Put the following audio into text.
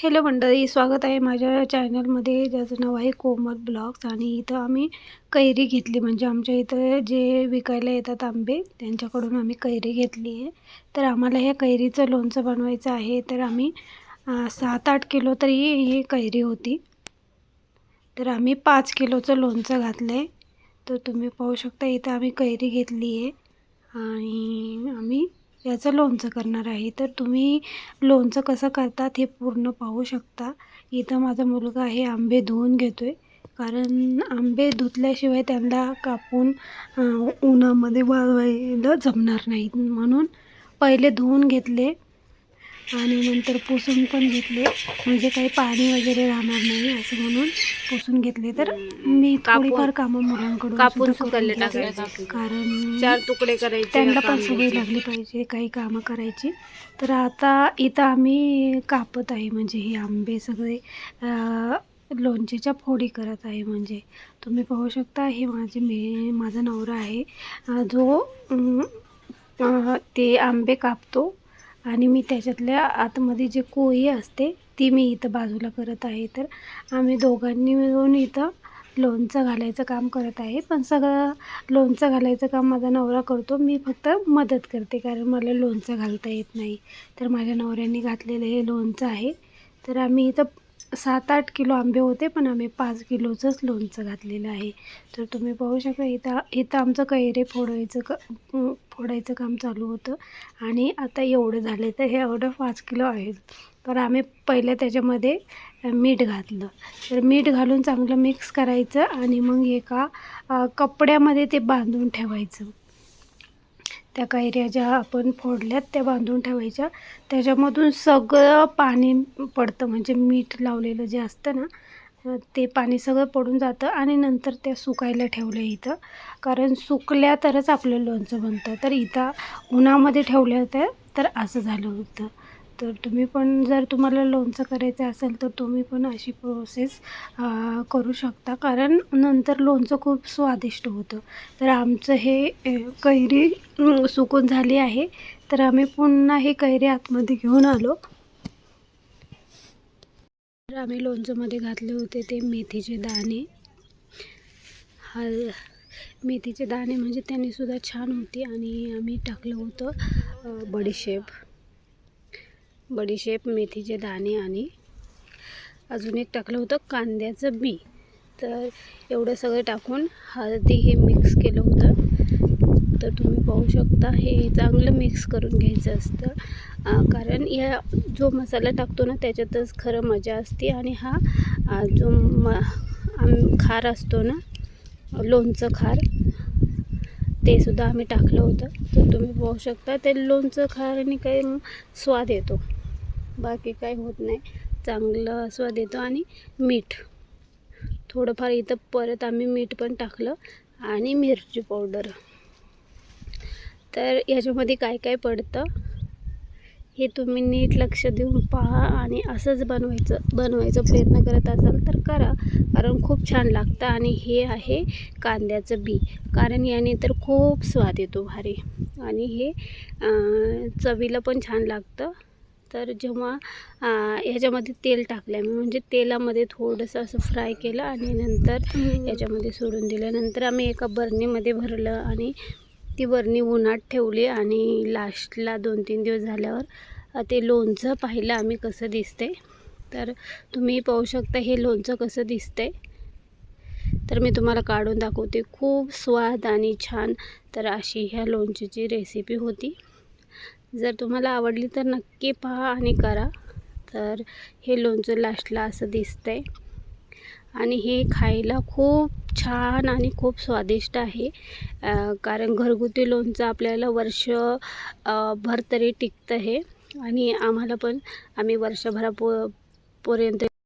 Hello मंडळी स्वागत आहे माझ्या चॅनलमध्ये. ज्याचं नाव आहे कोमल ब्लॉग्स आणि इथं आम्ही कैरी घेतली. म्हणजे आमच्या इथं जे विकायला येतात आंबे त्यांच्याकडून आम्ही कैरी घेतली आहे. तर आम्हाला ह्या कैरीचं लोणचं बनवायचं आहे. तर आम्ही सात आठ किलो तरी ही कैरी होती. तर आम्ही पाच किलोचं लोणचं घातलं आहे तर तुम्ही पाहू शकता इथं आम्ही कैरी घेतली आहे. आणि याचं लोणचं करणार आहे. तर तुम्ही लोणचं कसं करतात हे पूर्ण पाहू शकता. इथं माझा मुलगा आहे आंबे धुवून घेतो आहे कारण आंबे धुतल्याशिवाय त्यांना कापून उन्हामध्ये वाळवायला जमणार नाहीत. म्हणून पहिले धुवून घेतले. आणि नंतर पुसून पण घेतले. म्हणजे काही पाणी वगैरे राहणार नाही असं म्हणून पुसून घेतले. तर मी थोडीफार कामं मुलांकडून कापून. टाकायचे. कारण चार तुकडे करायचे त्यांना पण. सवय लागली पाहिजे काही कामं करायची. तर आता इथं आम्ही कापत आहे. म्हणजे हे आंबे सगळे लोणचेच्या फोडी करत आहे. म्हणजे तुम्ही पाहू शकता हे माझे मे माझा नवरा आहे. जो ते आंबे कापतो. आणि मी त्याच्यातल्या आतमध्ये जे कोळी असते ती मी इथं बाजूला करत आहे. तर आम्ही दोघांनी मिळून इथं लोणचं घालायचं काम करत आहे. पण सगळं लोणचं घालायचं काम माझा नवरा करतो. मी फक्त मदत करते कारण मला लोणचं घालता येत नाही. तर माझ्या नवऱ्याने घातलेलं हे लोणचं आहे. तर आम्ही इथं सात आठ किलो आंबे होते पण आम्ही पाच किलोचंच लोणचं घातलेलं आहे. तर तुम्ही पाहू शकता इथं इथं आमचं कैरे फोडायचं क फोडायचं काम चालू होतं. आणि आता एवढं झाले तर हे एवढं पाच किलो आहे तर आम्ही पहिलं त्याच्यामध्ये मीठ घातलं. तर मीठ घालून चांगलं मिक्स करायचं आणि मग एका कपड्यामध्ये ते बांधून ठेवायचं. त्या कैऱ्या ज्या आपण फोडल्यात त्या बांधून ठेवायच्या. त्याच्यामधून सगळं पाणी पडतं. म्हणजे मीठ लावलेलं जे असतं ना ते पाणी सगळं पडून जातं आणि नंतर त्या सुकायला ठेवल्या इथं. कारण सुकल्या तरच आपलं लोणचं बनतं. तर इथं उन्हामध्ये ठेवल्या होत्या तर असं झालं होतं. तर तुम्ही पण जर तुम्हाला लोणचं करायचं असेल तर तुम्ही पण अशी प्रोसेस करू शकता. कारण नंतर लोणचं खूप स्वादिष्ट होतं. तर आमचं हे कैरी सुकून झाली आहे. तर आम्ही पुन्हा हे कैरी आतमध्ये घेऊन आलो. तर आम्ही लोणचंमध्ये घातले होते ते मेथीचे दाणे. हल मेथीचे दाणे म्हणजे त्यांनीसुद्धा छान होती आणि आम्ही टाकलं होतं बडीशेप. बडीशेप मेथीचे दाणे आणि अजून एक टाकलं होतं कांद्याचं बी. तर एवढं सगळं टाकून हळदी हे मिक्स केलं होतं. तर तुम्ही पाहू शकता हे चांगलं मिक्स करून घ्यायचं असतं. कारण या जो मसाला टाकतो ना त्याच्यातच खरं मजा असते आणि हा जो म आम खार असतो ना लोणचं खार ते सुद्धा आम्ही टाकलं होतं. तर तुम्ही पाहू शकता ते लोणचं खार आणि काही स्वाद येतो. बाकी काही होत नाही. चांगलं स्वाद येतो आणि मीठ. थोडंफार इथं परत आम्ही मीठ पण टाकलं आणि मिरची पावडर. तर याच्यामध्ये काय काय पडतं? हे तुम्ही नीट लक्ष देऊन पहा आणि असंच बनवायचं बनवायचा प्रयत्न करत असाल तर करा. कारण खूप छान लागतं आणि हे आहे कांद्याचं बी. कारण याने तर खूप स्वाद येतो भारी. आणि हे चवीला पण छान लागतं. तर जेव्हा ह्याच्यामध्ये तेल टाकलं मी म्हणजे तेलामध्ये थोडंसं असं फ्राय केलं आणि नंतर याच्यामध्ये सोडून दिलं. नंतर आम्ही एका बरणीमध्ये भरलं आणि ती बरणी उन्हात ठेवली आणि लास्टला दोन तीन दिवस झाल्यावर ते लोणचं पाहिलं आम्ही कसं दिसते तर तुम्ही पाहू शकता हे लोणचं कसं दिसतंय. तर मी तुम्हाला काढून दाखवते. खूप स्वाद आणि छान तर अशी ह्या लोणचीची रेसिपी होती. जर तुम्हाला आवडली तर नक्की पहा आणि करा. तर हे लोणचं लास्टला असं दिसतंय. आणि हे खायला खूप छान आणि खूप स्वादिष्ट आहे. कारण घरगुती लोणचं आपल्याला वर्ष भर तरी टिकतं हे. आणि आम्हाला पण आम्ही वर्षभरा पर्यंत